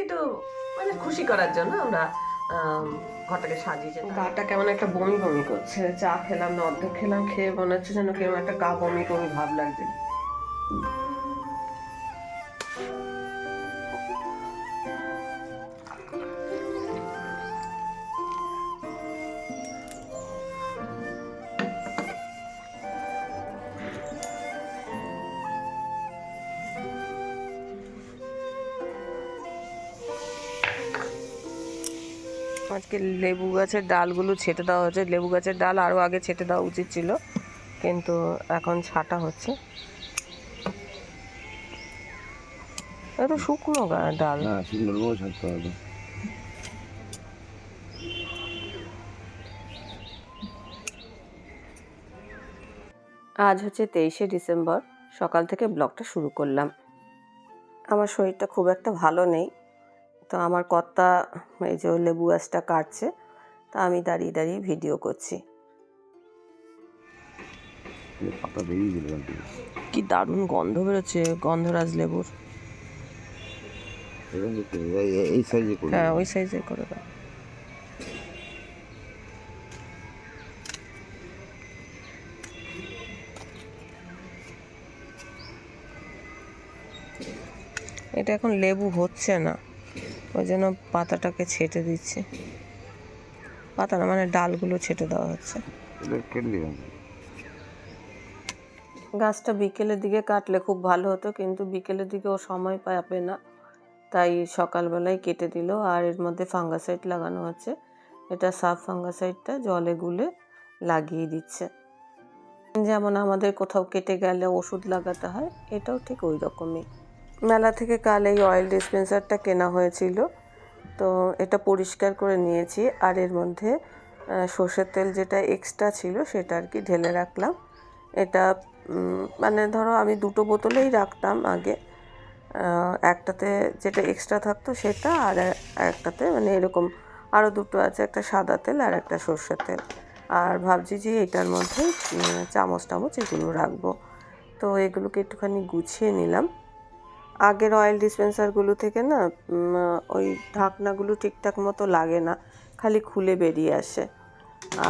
একটু মানে খুশি করার জন্য আমরা আম, ঘরটাকে সাজিয়েছে। গাটা কেমন একটা বমি বমি করছে। চা খেলাম না অর্ধেক খেলাম খেয়ে মনে হচ্ছে যেন কেমন একটা গা বমি বমি ভাব লাগছে। আজকে লেবু গাছের ডালগুলো ছেটে দেওয়া হচ্ছে লেবু গাছের ডাল আরও আগে ছেটে দেওয়া উচিত ছিল কিন্তু এখন ছাটা হচ্ছে। এটা তো শুকনো ডাল। হ্যাঁ হবে। আজ হচ্ছে তেইশে ডিসেম্বর সকাল থেকে ব্লগটা শুরু করলাম। আমার শরীরটা খুব একটা ভালো নেই তো আমার কর্তা এই যে লেবু গাছটা কাটছে তা আমি দাঁড়িয়ে দাঁড়িয়ে ভিডিও করছি। কি দারুণ গন্ধ বেরোচ্ছে গন্ধরাজ লেবুর। এই- এই- এই সাইজে করে হ্যাঁ ওই সাইজের করে দাও। এটা এখন লেবু হচ্ছে না। ওই জন্য পাতাটাকে ছেটে দিচ্ছি। পাতা না মানে ডালগুলো ছেটে দেওয়া হচ্ছে। এটা কেটে দিলাম। গাছটা বিকেলের দিকে কাটলে খুব ভালো হতো কিন্তু বিকেলের দিকে ও সময় পাবে না তাই সকালবেলায় কেটে দিল। আর এর মধ্যে ফাঙ্গাসাইড লাগানো হচ্ছে এটা সাব ফাঙ্গাসাইডটা জলে গুলে লাগিয়ে দিচ্ছে। যেমন আমাদের কোথাও কেটে গেলে ওষুধ লাগাতে হয় এটাও ঠিক ওই রকমই। মেলা থেকে কাল এই অয়েল ডিসপেন্সারটা কেনা হয়েছিল। তো এটা পরিষ্কার করে নিয়েছি। আর এর মধ্যে সর্ষের তেল যেটা এক্সট্রা ছিল সেটা আর কি ঢেলে রাখলাম। এটা মানে ধরো আমি দুটো বোতলেই রাখতাম আগে। একটাতে যেটা এক্সট্রা থাকতো সেটা আর একটাতে মানে এরকম আরও দুটো আছে, একটা সাদা তেল আর একটা সর্ষের তেল। আর ভাবছি যে এটার মধ্যে চামচ টামচ এগুলো রাখব। তো এগুলোকে একটুখানি গুছিয়ে নিলাম। আগের অয়েল ডিসপেন্সারগুলো থেকে না ওই ঢাকনাগুলো ঠিকঠাক মতো লাগে না, খালি খুলে বেরিয়ে আসে।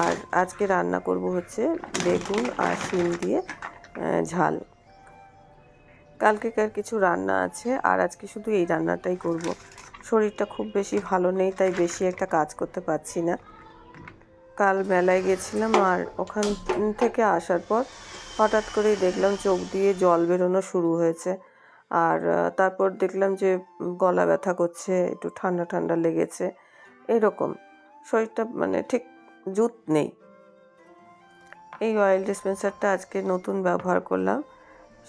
আর আজকে রান্না করব হচ্ছে বেগুন আর শিম দিয়ে ঝাল। কালকেকার কিছু রান্না আছে, আর আজকে শুধু এই রান্নাটাই করব। শরীরটা খুব বেশি ভালো নেই, তাই বেশি একটা কাজ করতে পারছি না। কাল মেলায় গেছিলাম, আর ওখান থেকে আসার পর হঠাৎ করেই দেখলাম চোখ দিয়ে জল বেরোনো শুরু হয়েছে। আর তারপর দেখলাম যে গলা ব্যথা করছে, একটু ঠান্ডা ঠান্ডা লেগেছে, এরকম। শরীরটা মানে ঠিক জুত নেই। এই অয়েল ডিসপেন্সারটা আজকে নতুন ব্যবহার করলাম।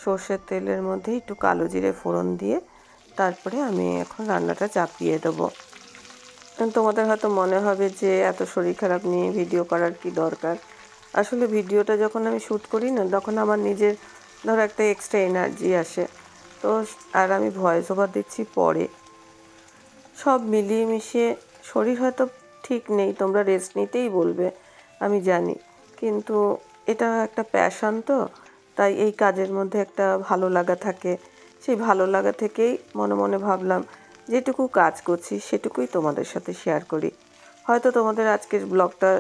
সর্ষের তেলের মধ্যে একটু কালো জিরে ফোড়ন দিয়ে তারপরে আমি এখন রান্নাটা চাপিয়ে দেবো। তোমাদের হয়তো মনে হবে যে এত শরীর খারাপ নিয়ে ভিডিও করার কি দরকার? আসলে ভিডিওটা যখন আমি শ্যুট করি না, তখন আমার নিজের ধরো একটা এক্সট্রা এনার্জি আসে। তো আর আমি ভয়েস ওভার দিচ্ছি পরে। সব মিলিয়ে মিশিয়ে শরীর হয়তো ঠিক নেই, তোমরা রেস্ট নিতেই বলবে, আমি জানি। কিন্তু এটা একটা প্যাশান তো, তাই এই কাজের মধ্যে একটা ভালো লাগা থাকে। সেই ভালো লাগা থেকেই মনে মনে ভাবলাম, যেটুকু কাজ করছি সেটুকুই তোমাদের সাথে শেয়ার করি। হয়তো তোমাদের আজকের ব্লগটা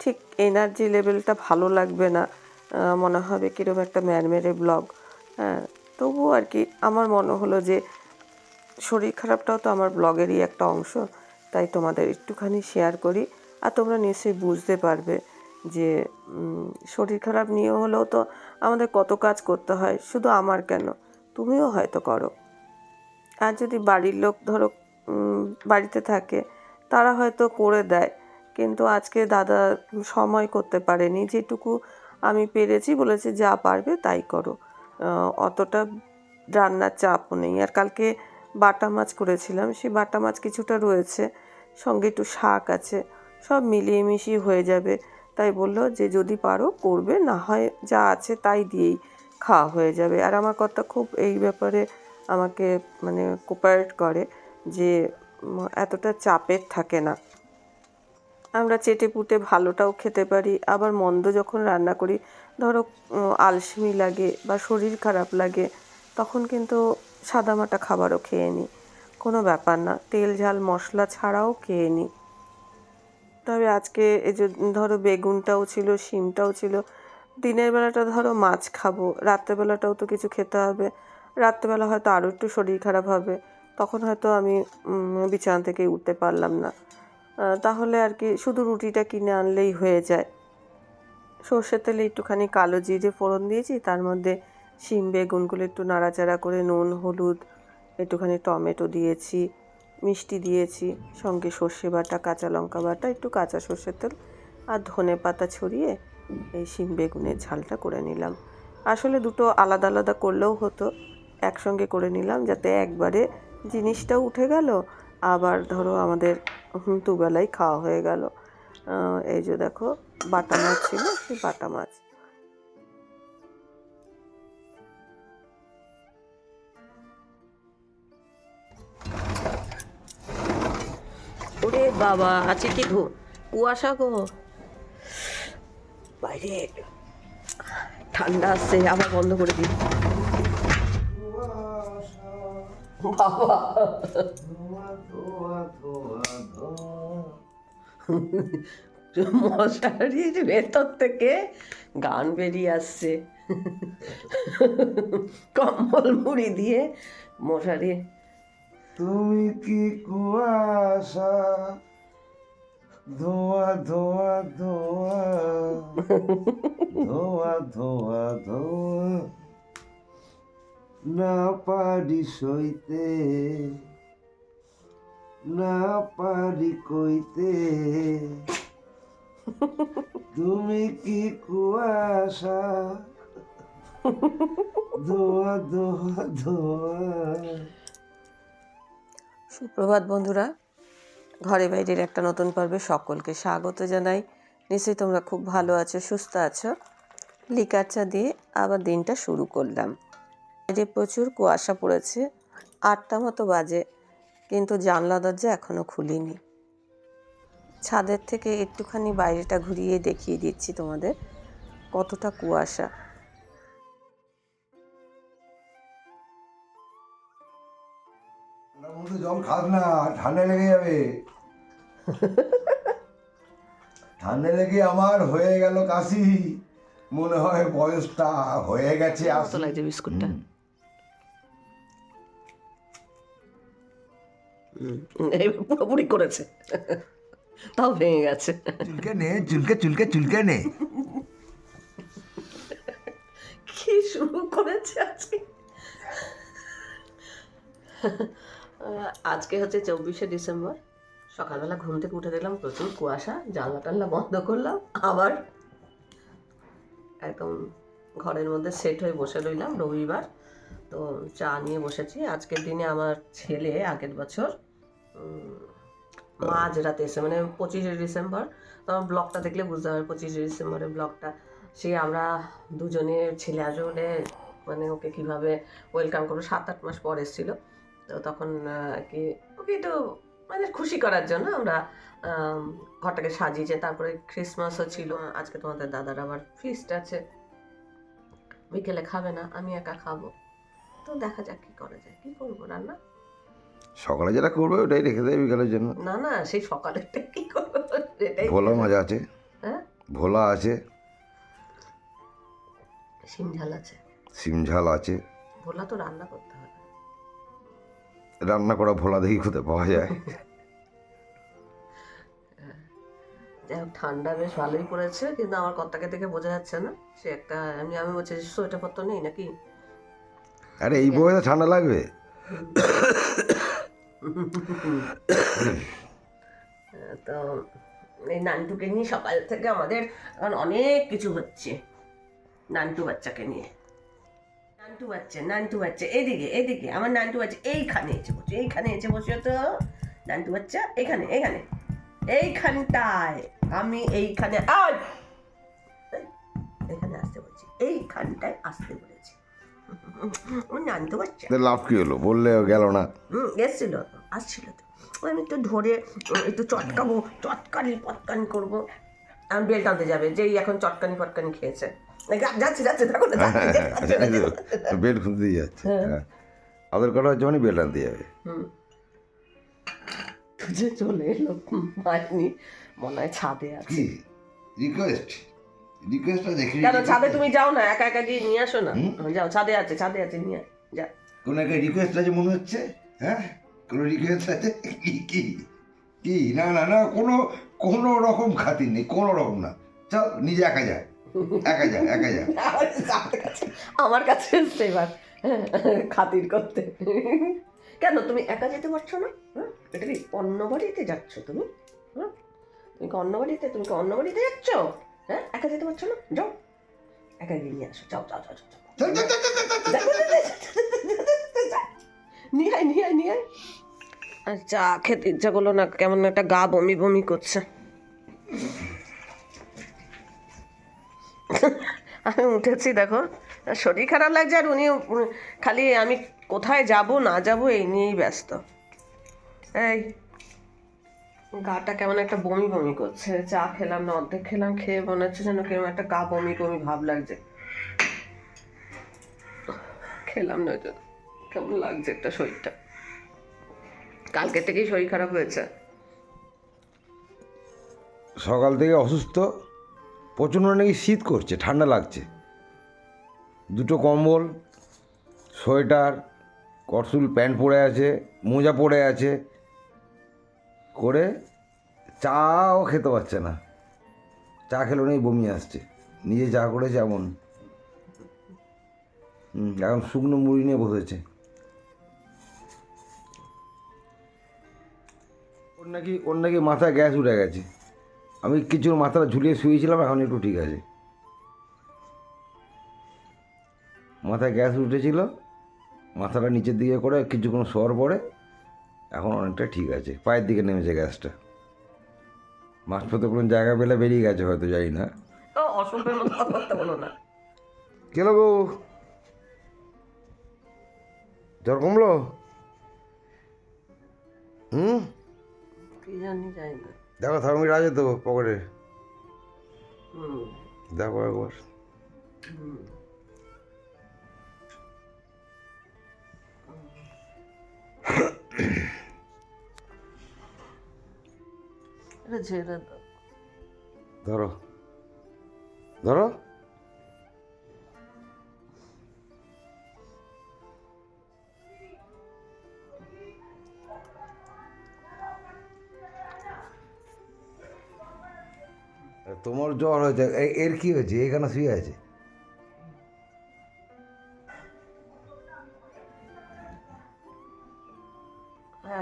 ঠিক এনার্জি লেভেলটা ভালো লাগবে না মনে হবে কীরকম একটা ম্যানমেরে ব্লগ হ্যাঁ। তবুও আর কি আমার মনে হলো যে শরীর খারাপটাও তো আমার ব্লগেরই একটা অংশ, তাই তোমাদের একটুখানি শেয়ার করি। আর তোমরা নিশ্চয়ই বুঝতে পারবে যে শরীর খারাপ নিয়ে হলেও তো আমাদের কত কাজ করতে হয়, শুধু আমার কেন? তুমিও হয়তো করো। আর যদি বাড়ির লোক ধরো বাড়িতে থাকে, তারা হয়তো করে দেয়, কিন্তু আজকে দাদা সময় করতে পারেনি, যেটুকু আমি পেরেছি, বলেছে যা পারবে তাই করো। অতটা রান্নার চাপও নেই। আর কালকে বাটা মাছ করেছিলাম, সেই বাটা মাছ কিছুটা রয়েছে, সঙ্গে একটু শাক আছে, সব মিলিয়ে মিশিয়ে হয়ে যাবে। তাই বলল যে যদি পারো করবে, না হয় যা আছে তাই দিয়েই খাওয়া হয়ে যাবে। আর আমার কথা খুব এই ব্যাপারে আমাকে মানে কোপারেট করে যে এতটা চাপের থাকে না। আমরা চেটে পুটে ভালোটাও খেতে পারি, আবার মন্দ যখন রান্না করি ধরো আলসেমি লাগে বা শরীর খারাপ লাগে, তখন কিন্তু সাদামাটা খাবারও খেয়ে নিই কোনো ব্যাপার না, তেল, ঝাল, মশলা ছাড়াও খেয়ে নিই তবে আজকে এই যে, ধরো, বেগুনটাও ছিল, শিমটাও ছিল, দিনের বেলাটা ধরো মাছ খাব, রাত্রেবেলাটাও তো কিছু খেতে হবে। রাত্রেবেলা হয়তো আরও একটু শরীর খারাপ হবে, তখন হয়তো আমি বিছানা থেকে উঠতে পারলাম না। তাহলে আর কি, শুধু রুটিটা কিনে আনলেই হয়ে যায়। সর্ষের তেলে একটুখানি কালো জিরে ফোড়ন দিয়েছি, তার মধ্যে শিম বেগুনগুলো একটু নাড়াচাড়া করে নুন, হলুদ, একটুখানি টমেটো দিয়েছি, মিষ্টি দিয়েছি, সঙ্গে সর্ষে বাটা, কাঁচা লঙ্কা বাটা, একটু কাঁচা সর্ষের তেল আর ধনে পাতা ছড়িয়ে এই শিম বেগুনের ঝালটা করে নিলাম। আসলে দুটো আলাদা আলাদা করলেও হতো, একসঙ্গে করে নিলাম যাতে একবারে জিনিসটাও উঠে গেল, আবার ধরো আমাদের দুবেলাই খাওয়া হয়ে গেল। এই যে দেখো বাটা মাছ ছিল সেই বাটা মাছ। ওরে বাবা আছে কি ধু কুয়াশা গো। বাইরে। ঠান্ডা আসছে আবার বন্ধ করে দিই বাবা মশারির ভেতর থেকে গান বেরিয়ে আসছে। কম্বল মুড়ি দিয়ে মশারি। তুমি কি কুয়াশা? ধোয়া ধোয়া ধোয়া। ধোয়া ধোয়া ধোয়া। না পারি সইতে। না পারি কইতে। তুমি কি কুয়াশা? ধোয়া ধোয়া ধোয়া সুপ্রভাত বন্ধুরা, ঘরে বাইরের একটা নতুন পর্বে সকলকে স্বাগত জানাই। নিশ্চয়ই তোমরা খুব ভালো আছো, সুস্থ আছো? লিকার দিয়ে আবার দিনটা শুরু করলাম। বাইরে প্রচুর কুয়াশা পড়েছে। আটটা মতো বাজে। কিন্তু জানলা দরজা এখনও খুলিনি। ছাদের থেকে একটুখানি বাইরেটা ঘুরিয়ে দেখিয়ে দিচ্ছি তোমাদের কতটা কুয়াশা। জল খাস না ঠান্ডা লেগে যাবে। ঠান্ডা লেগে আমার হয়ে গেল কাশি। মনে হয় বয়সটা হয়ে গেছে আসলে লাগছে বিস্কুটটা। পুরোপুরি করেছে। তাও ভেঙে গেছে। চুলকে নে চুলকে চুলকে চুলকে নে। কি শুরু করেছে আজকে? আজকে হচ্ছে চব্বিশে ডিসেম্বর। সকালবেলা ঘুম থেকে উঠে দেখলাম প্রচুর কুয়াশা জানলা টানলা বন্ধ করলাম আবার একদম ঘরের মধ্যে সেট হয়ে বসে রইলাম রবিবার। তো চা নিয়ে বসেছি। আজকের দিনে আমার ছেলে আগের বছর উম, মাঝরাতে এসে মানে পঁচিশে ডিসেম্বর। তোমার ব্লগটা দেখলে বুঝতে পারবে পঁচিশে ডিসেম্বরের ব্লগটা। সে আমরা দুজনে ছেলে আসবে বলে মানে ওকে কীভাবে ওয়েলকাম করব সাত আট মাস পর এসেছিল। তো তখন আর কি ওকে একটু মানে খুশি করার জন্য আমরা ঘরটাকে সাজিয়েছে। তারপরে ক্রিসমাসও ছিল। আজকে তোমাদের দাদার আবার ফিস্ট আছে। বিকেলে খাবে না আমি একা খাব। তো দেখা যাক কি করা যায় কি করব রান্না? সকালে যেটা করবে ওটাই রেখে দেবে বিকালের জন্য। না না সেই সকালেরটা কি করব ভোলা মাছ আছে। হ্যাঁ? ভোলা আছে। সিম ঝাল আছে। সিম ঝাল আছে। ভোলা তো রান্না করতে হবে। রান্না করা ভোলা দেখি কোথায় পাওয়া যায়? যাই হোক ঠান্ডা বেশ ভালোই পড়েছে কিন্তু আমার কর্তাকে দেখে বোঝা যাচ্ছে না। সে একটা আমি আমি বলছি সোয়েটার পত্র নেই নাকি? আরে এই বয়সে ঠান্ডা লাগবে। তো এই নানটুকে নিয়ে সকাল থেকে আমাদের এখন অনেক কিছু হচ্ছে, নান্টু বাচ্চাকে নিয়ে। নান্টু বাচ্চা নান্টু বাচ্চা, এদিকে এদিকে, আমার নান্টু বাচ্চা এইখানে এসে বসে, এইখানে এসে বসে তো। নান্টু বাচ্চা, এখানে এখানে, এইখানটায়, আমি এইখানে, আয়! এখানে আসতে বলছি, এইখানটায় আসতে বলেছি আমার নান্টু বাচ্চা তো লাভ কি হলো? বললে গেল না। হুম এসছিল আসছিল তো। আমি একটু ধরে একটু চটকাবো চটকানি পটকানি করব। এখন বেল টানতে যাবে যেই এখন চটকানি পটকানি খেয়েছে। যাচ্ছে যাচ্ছে দেখো না, যাচ্ছে, যাচ্ছে, যাচ্ছে। বেড খুলতেই হ্যাঁ। আদের কটা হচ্ছে মানে বেড আনতে যাবে। হুম। খুঁজে চলে এলো মাইনি মনে হয় ছাদে আছে। রিকোয়েস্ট রিকোয়েস্টটা দেখি কেন ছাদে তুমি যাও না একা একা গিয়ে নিয়ে আসো না? যাও ছাদে আছে ছাদে আছে নিয়ে যা। কোনো একটা রিকোয়েস্ট আছে মনে হচ্ছে? হ্যাঁ? কোনো রিকোয়েস্ট আছে? কি কি? কি? না না না কোনো কোনো রকম খাতির নেই কোনো রকম না। চল নিজে একা যা একা যা একা যা। আমার কাছে এসছে এবার খাতির করতে। কেন তুমি একা যেতে পারছ না? হ্যাঁ? এটা কি অন্য বাড়িতে যাচ্ছ তুমি? হ্যাঁ? তুমি কি অন্য বাড়িতে তুমি কি অন্য বাড়িতে যাচ্ছ? হ্যাঁ? একা যেতে পারছ না? যাও। একা গিয়ে নিয়ে আসো। যাও যাও যাও যাও। নিয়ে আয় নিয়ে আয় নিয়ে আয়। আর চা খেতে ইচ্ছা করল না কেমন একটা গা বমি বমি করছে। আমি উঠেছি দেখো। শরীর খারাপ লাগছে আর উনি খালি আমি কোথায় যাব না যাব এই নিয়েই ব্যস্ত। এই গাটা কেমন একটা বমি বমি করছে। চা খেলাম, না অর্ধেক খেলাম, খেয়ে মনে হচ্ছে যেন কেমন একটা গা বমি বমি ভাব লাগছে। খেলাম না জন্য। কেমন লাগছে একটা শরীরটা। কালকে থেকেই শরীর খারাপ হয়েছে। সকাল থেকে অসুস্থ, প্রচণ্ড নাকি শীত করছে, ঠান্ডা লাগছে। দুটো কম্বল, সোয়েটার করসুল প্যান্ট পরে আছে, মোজা পরে আছে করে চাও খেতে পারছে না। চা খেলো নেই বমি আসছে। নিজে চা করেছে এমন। হুম, এখন শুকনো মুড়ি নিয়ে বসেছে। ওর নাকি ওর নাকি মাথায় গ্যাস উঠে গেছে। আমি কিছু মাথাটা ঝুলিয়ে শুয়েছিলাম এখন একটু ঠিক আছে। মাথায় গ্যাস উঠেছিল মাথাটা নিচের দিকে করে কিছুক্ষণ শোয়ার পরে এখন অনেকটা ঠিক আছে। পায়ের দিকে নেমেছে গ্যাসটা। মাছ পথে কোনো জায়গা পেলে বেরিয়ে গেছে হয়তো জানি না। ও অসম্ভের মতো বলো না। গো? জ্বর কমলো? হুম? কি জানি যাই না। দেখো থার্মিট আছে তো পকেটে। দেখো একবার। হুম। এটা ঝেড়ে দাও ধরো। ধরো। তোমার জ্বর হয়েছে। এর কি হয়েছে? এখানে শুয়ে আছে।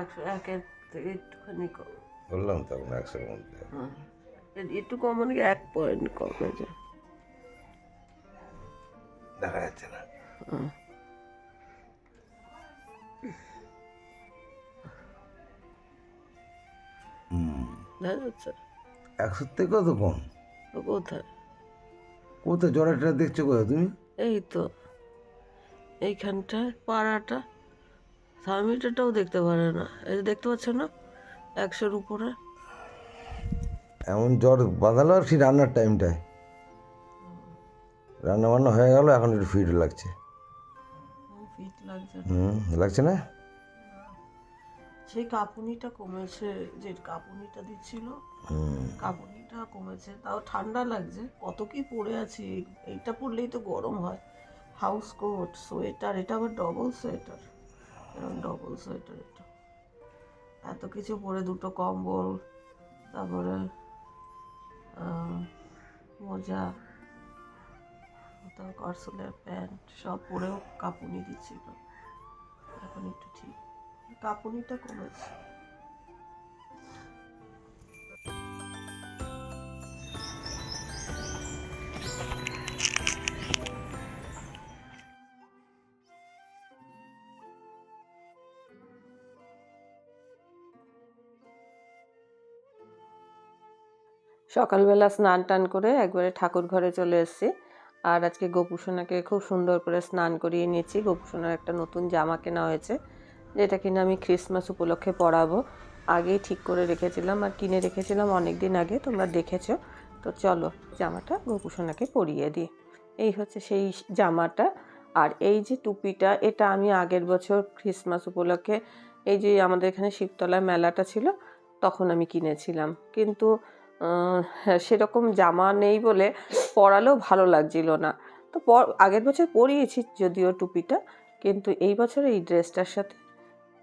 একশো একের থেকে একটুখানি কম বললাম তো এখন একশোর মধ্যে একটু কম মানে এক পয়েন্ট কমে যায়। দেখা যাচ্ছে না। হুম। দেখা যাচ্ছে। একশোর থেকেও তো কম কোথায়? কোথায় জ্বরটা দেখছ কোথায় তুমি? এই তো। এইখানটায় পাড়াটা। থার্মিটারটাও দেখতে পারে না। এই দেখতে পাচ্ছ না? একশোর উপরে। এমন জ্বর বাঁধালো আর সেই রান্নার টাইমটায়। রান্না বান্না হয়ে গেল এখন একটু ফিট লাগছে। ফিট লাগছে। হুম লাগছে না? সেই কাঁপুনিটা কমেছে যে কাঁপুনিটা দিচ্ছিল কাঁপুনিটা কমেছে তাও ঠান্ডা লাগছে কত কি পরে আছি এইটা পরলেই তো গরম হয়। হাউস কোট সোয়েটার এটা আবার ডবল সোয়েটার এরকম ডবল সোয়েটার এত কিছু পরে দুটো কম্বল, তারপরে মোজা তার করসলের প্যান্ট, সব পরেও কাঁপুনি দিচ্ছিল। এখন একটু ঠিক। কাঁপুনিটা কমেছে। সকালবেলা স্নান টান করে একবারে ঠাকুর ঘরে চলে এসেছি। আর আজকে গোপুসোনাকে খুব সুন্দর করে স্নান করিয়ে নিয়েছি। গোপুসোনার একটা নতুন জামা কেনা হয়েছে, যেটা কিনা আমি ক্রিসমাস উপলক্ষে পরাবো। আগেই ঠিক করে রেখেছিলাম আর কিনে রেখেছিলাম অনেক দিন আগে, তোমরা দেখেছ। তো চলো জামাটা গোপুসোনাকে পরিয়ে দিই। এই হচ্ছে সেই জামাটা। আর এই যে টুপিটা, এটা আমি আগের বছর খ্রিসমাস উপলক্ষে, এই যে আমাদের এখানে শিবতলায় মেলাটা ছিল, তখন আমি কিনেছিলাম। কিন্তু সেরকম জামা নেই বলে পরালেও ভালো লাগছিল না। তো আগের বছর পরিয়েছি যদিও টুপিটা, কিন্তু এই বছর এই ড্রেসটার সাথে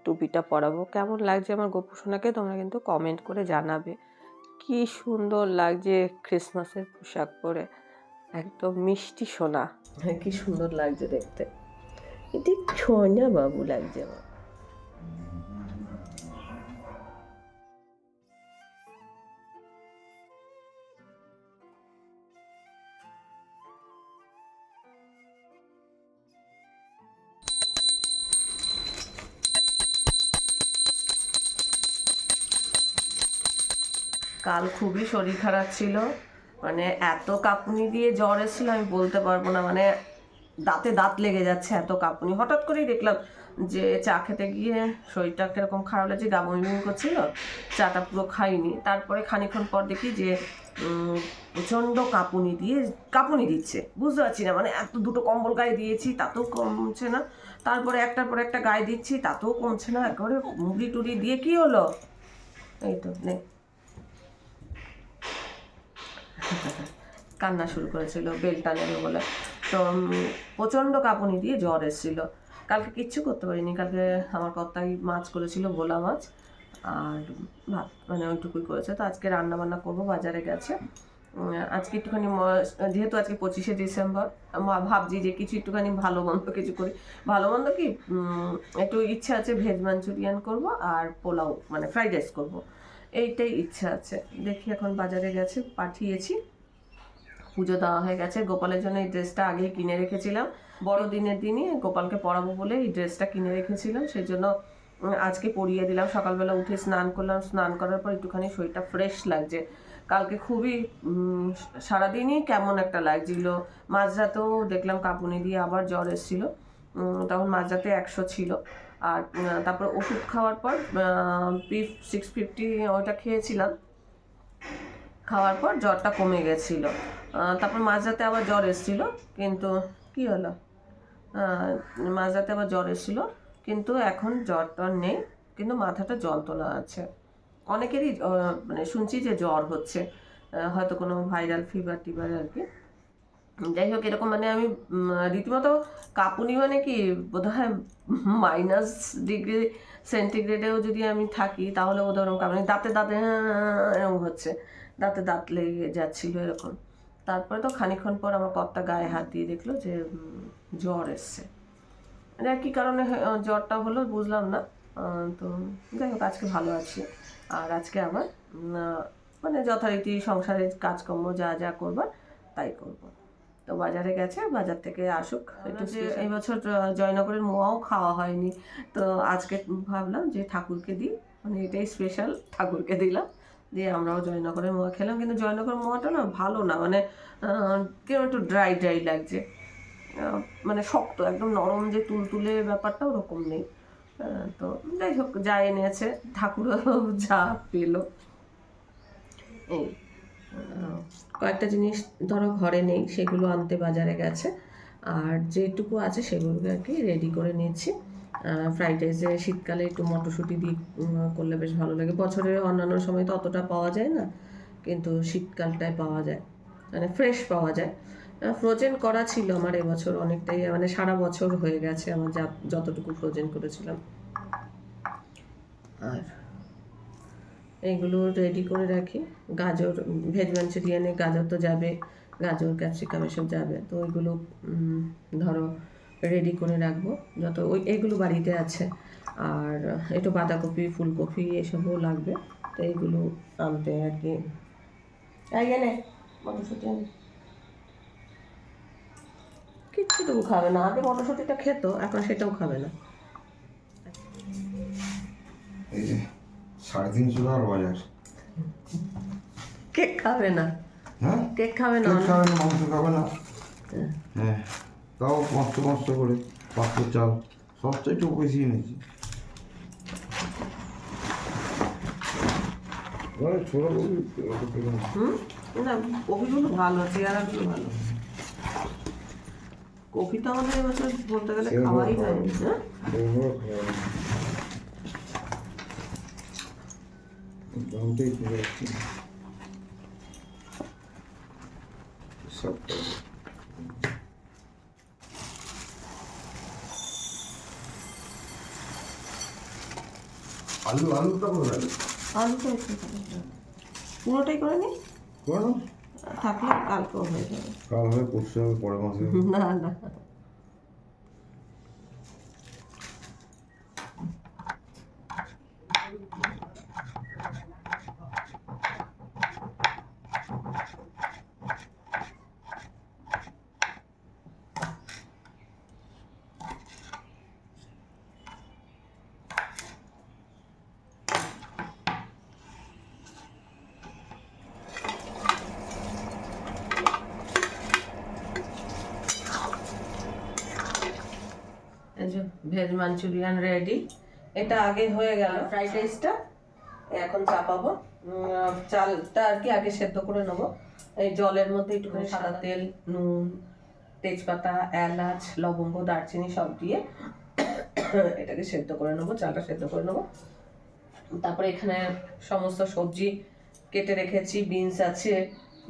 টুপিটা পরাবো। কেমন লাগছে আমার গোপুসোনাকে তোমরা কিন্তু কমেন্ট করে জানাবে। কি সুন্দর লাগছে ক্রিসমাসের পোশাক পরে। একদম মিষ্টি সোনা। হ্যাঁ কি সুন্দর লাগছে দেখতে। এটি সোনা বাবু লাগছে আমার। কাল খুবই শরীর খারাপ ছিল। মানে এত কাঁপুনি দিয়ে জ্বর এসেছিল, আমি বলতে পারব না। মানে দাঁতে দাঁত লেগে যাচ্ছে এত কাঁপুনি। হঠাৎ করেই দেখলাম যে চা খেতে গিয়ে শরীরটা কীরকম খারাপ লাগছে, গা বমি করছিল, চাটা পুরো খাইনি। তারপরে খানিক্ষণ পর দেখি যে প্রচণ্ড কাঁপুনি দিয়ে কাঁপুনি দিচ্ছে। বুঝতে পারছি না মানে এত দুটো কম্বল গায়ে দিয়েছি, তাতেও কমছে না। তারপরে একটার পর একটা গায়ে দিচ্ছি, তাতেও কমছে না। একেবারে মুড়ি টুড়ি দিয়ে কি হলো? এই তো নে কান্না শুরু করেছিল বেলটা নেবে বলে। তো প্রচণ্ড কাঁপুনি দিয়ে জ্বর এসেছিল। কালকে কিচ্ছু করতে পারিনি। কালকে আমার কর্তাই মাছ করেছিল, ভোলা মাছ, আর ভাত মানে ওইটুকুই করেছে। তো আজকে রান্না বান্না করব, বাজারে গেছে। আজকে একটুখানি যেহেতু আজকে পঁচিশে ডিসেম্বর ভাবছি যে কিছু একটুখানি ভালো মন্দ কিছু করি। ভালো মন্দ কি? একটু ইচ্ছা আছে ভেজ মাঞ্চুরিয়ান করব, আর পোলাও মানে ফ্রাইড রাইস করব। এইটাই ইচ্ছা আছে। দেখি এখন বাজারে গেছে, পাঠিয়েছি। পুজো দেওয়া হয়ে গেছে। গোপালের জন্য এই ড্রেসটা আগেই কিনে রেখেছিলাম। বড়দিনের দিনই গোপালকে পরাবো বলে এই ড্রেসটা কিনে রেখেছিলাম। সেই জন্য আজকে পরিয়ে দিলাম। সকালবেলা উঠে স্নান করলাম। স্নান করার পর একটুখানি শরীরটা ফ্রেশ লাগছে। কালকে খুবই সারাদিনই কেমন একটা লাগছিল। মাঝরাতেও দেখলাম কাঁপুনি দিয়ে আবার জ্বর এসেছিল। তখন মাঝরাতে একশো ছিল। আর তারপর ওষুধ খাওয়ার পর পিফ সিক্স ফিফটি ওইটা খেয়েছিলাম। খাওয়ার পর জ্বরটা কমে গেছিল। তারপর মাঝরাতে আবার জ্বর এসেছিল, কিন্তু কি হলো? মাঝরাতে আবার জ্বর এসেছিল, কিন্তু এখন জ্বর টর নেই, কিন্তু মাথাটা যন্ত্রণা আছে। অনেকেরই মানে শুনছি যে জ্বর হচ্ছে হয়তো কোনো ভাইরাল ফিভার টিভার আর কি। যাই হোক এরকম মানে আমি রীতিমতো কাঁপুনি মানে কি বোধ হয় মাইনাস ডিগ্রি সেন্টিগ্রেডেও যদি আমি থাকি তাহলে হয় ওরকম কাঁপুনি। দাঁতে দাঁতে হ্যাঁ, এরকম হচ্ছে। দাঁতে দাঁত লেগে যাচ্ছিল এরকম। তারপরে তো খানিকক্ষণ পর আমার কর্তা গায়ে হাত দিয়ে দেখল যে জ্বর এসছে। মানে কী কারণে জ্বরটা হলো বুঝলাম না। তো যাই হোক আজকে ভালো আছি। আর আজকে আমার মানে যথারীতি সংসারের কাজকর্ম যা যা করবার তাই করব। তো বাজারে গেছে বাজার থেকে আসুক একটু এই বছর জয়নগরের মোয়াও খাওয়া হয়নি তো আজকে ভাবলাম যে ঠাকুরকে দিই মানে এটাই স্পেশাল ঠাকুরকে দিলাম দিয়ে আমরাও জয়নগরের মোয়া খেলাম কিন্তু জয়নগর মোয়াটা না ভালো না মানে কেমন একটু ড্রাই ড্রাই লাগছে। মানে শক্ত একদম নরম যে তুলতুলে ব্যাপারটা ওরকম নেই। তো যাই হোক যা এনেছে ঠাকুরও যা পেল। এই। কয়েকটা জিনিস ধরো ঘরে নেই, সেগুলো আনতে বাজারে গেছে। আর যেটুকু আছে সেগুলোকে আর কি রেডি করে নিচ্ছি ফ্রাইড রাইসে শীতকালে একটু মটরশুঁটি দিয়ে করলে বেশ ভালো লাগে। বছরের অন্যান্য সময় তো অতটা পাওয়া যায় না, কিন্তু শীতকালটায় পাওয়া যায়। মানে ফ্রেশ পাওয়া যায়। ফ্রোজেন করা ছিল আমার এবছর অনেকটাই মানে সারা বছর হয়ে গেছে আমার যা, যতটুকু ফ্রোজেন করেছিলাম। আর এইগুলো রেডি করে রাখি। গাজর ভেজ মাঞ্চুরিয়ানে গাজর তো যাবে, গাজর ক্যাপসিকাম এসব যাবে। তো ওইগুলো ধরো রেডি করে রাখব। যত ওই, এগুলো বাড়িতে আছে। আর একটু বাঁধাকপি, ফুলকপি এসবও লাগবে। তো এইগুলো আনতে আর কি। মটরশুঁটি খাবে না। আগে মটরশুঁটিটা খেতো, এখন সেটাও খাবে না। এই সাড়ে তিনশো টাকার বাজার। কেক খাবে না? হ্যাঁ? কেক খাবে না? কেক খাবে না মাংস খাবে না। হ্যাঁ। তাও পাঁচশো পাঁচশো করে পাঁচশো চাল সবটা একটু বেশি এনেছি। ছোটো না। হুম কপিগুলো ভালো চেয়ারাগুলো ভালো। কপি তো আমাদের এবছর বলতে গেলে খাওয়াই খাওয়া হয়নি হ্যাঁ? ওগুলো খাওয়া না। দামটাই তুলে যাচ্ছে আলু আলুটা একটু পুরোটাই করে নি। করো থাকলে কালকেও হয়ে যাবে। কাল হবে পরশু হবে পরের মাসে না না এই যে ভেজ মাঞ্চুরিয়ান রেডি এটা আগে হয়ে গেল ফ্রাইড রাইসটা এখন চাপাবো। চালটা আর কি আগে সেদ্ধ করে নেব। এই জলের মধ্যে একটুখানি সাদা তেল, নুন, তেজপাতা, এলাচ, লবঙ্গ, দারচিনি সব দিয়ে এটাকে সেদ্ধ করে নেব, চালটা সেদ্ধ করে নেব। তারপরে এখানে সমস্ত সবজি কেটে রেখেছি বিনস আছে।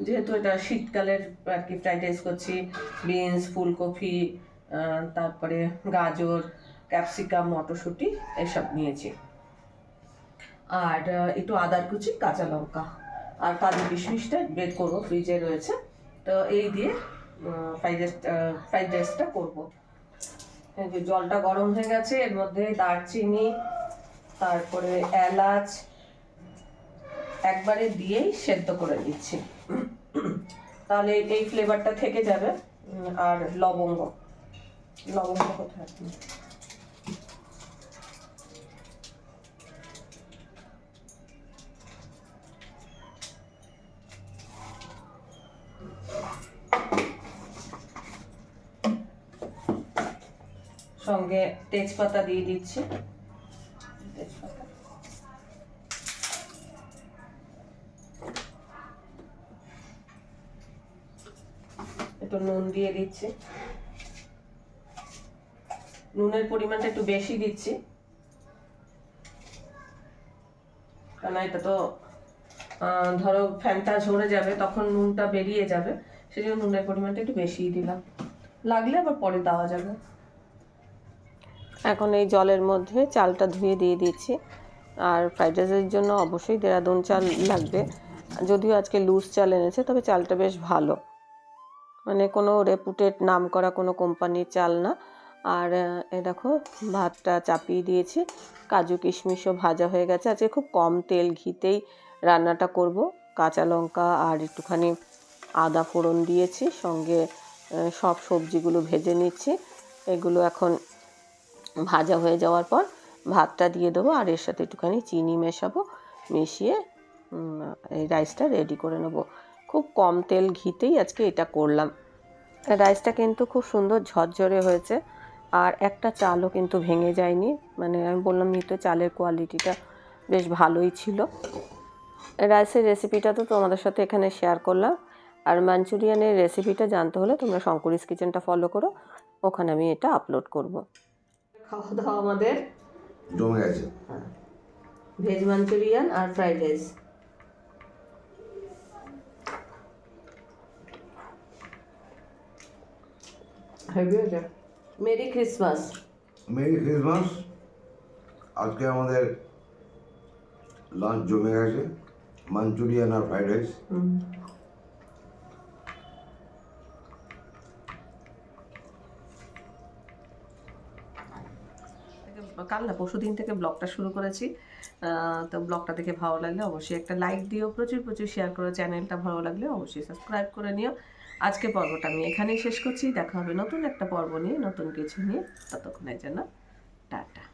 যেহেতু এটা শীতকালের আর কি ফ্রাইড রাইস করছি বিনস ফুলকপি তারপরে গাজর ক্যাপসিকাম, মটরশুঁটি এসব নিয়েছি। আর একটু আদার কুচি, কাঁচা লঙ্কা। আর কাজু কিশমিশটা বের করব, ফ্রিজে রয়েছে। তো এই দিয়ে ফ্রাইড রাইস ফ্রাইড রাইসটা করব। জলটা গরম হয়ে গেছে, এর মধ্যে দারচিনি, তারপরে এলাচ, একবারে দিয়েই সেদ্ধ করে দিচ্ছি তাহলে এই ফ্লেভারটা থেকে যাবে। আর লবঙ্গ। লবঙ্গ কোথায়? সঙ্গে তেজপাতা দিয়ে দিচ্ছি। একটু নুন দিয়ে দিচ্ছি। নুনের পরিমাণটা একটু বেশি দিচ্ছি। কারণ এটা তো ধরো ফ্যানটা ঝরে যাবে, তখন নুনটা বেরিয়ে যাবে। সেই জন্য নুনের পরিমাণটা একটু বেশিই দিলাম। লাগলে আবার পরে দেওয়া যাবে। এখন এই জলের মধ্যে চালটা ধুয়ে দিয়ে দিচ্ছি আর ফ্রাইড রাইসের জন্য অবশ্যই দেরাদুন চাল লাগবে। যদিও আজকে লুজ চাল এনেছে, তবে চালটা বেশ ভালো। মানে কোনো রেপুটেড নাম করা কোনো কোম্পানির চাল না। আর, এ দেখো, ভাতটা চাপিয়ে দিয়েছি। কাজু কিশমিশও ভাজা হয়ে গেছে। আজকে খুব কম তেল ঘিতেই রান্নাটা করব। কাঁচা লঙ্কা আর একটুখানি আদা ফোড়ন দিয়েছি। সঙ্গে সব সবজিগুলো ভেজে নিচ্ছি। এগুলো এখন ভাজা হয়ে যাওয়ার পর ভাতটা দিয়ে দেবো আর এর সাথে একটুখানি চিনি মেশাবো, মিশিয়ে এই রাইসটা রেডি করে নেব। খুব কম তেল ঘিতেই আজকে এটা করলাম। রাইসটা কিন্তু খুব সুন্দর ঝরঝরে হয়েছে আর একটা চালও কিন্তু ভেঙে যায়নি। মানে আমি বললাম নিত্য চালের কোয়ালিটিটা বেশ ভালোই ছিল। রাইসের রেসিপিটা তো তোমাদের সাথে এখানে শেয়ার করলাম। আর মাঞ্চুরিয়ানের রেসিপিটা জানতে হলে তোমরা শঙ্করিস কিচেনটা ফলো করো। ওখানে আমি এটা আপলোড করব। খাওয়া দাওয়া আমাদের জমে গেছে ভেজ মাঞ্চুরিয়ান আর fried rice merry Christmas merry Christmas আজকে আমাদের লাঞ্চ জমে গেছে মাঞ্চুরিয়ান আর ফ্রাইড রাইস কাল না, পরশু দিন থেকে ব্লগটা শুরু করেছি। তো ব্লগটা দেখে ভালো লাগলে অবশ্যই একটা লাইক দিও, প্রচুর প্রচুর শেয়ার করো চ্যানেলটা ভালো লাগলে অবশ্যই সাবস্ক্রাইব করে নিও। আজকে পর্বটা আমি এখানেই শেষ করছি, দেখা হবে নতুন একটা পর্ব নিয়ে, নতুন কিছু নিয়ে, ততক্ষণের জন্য টাটা।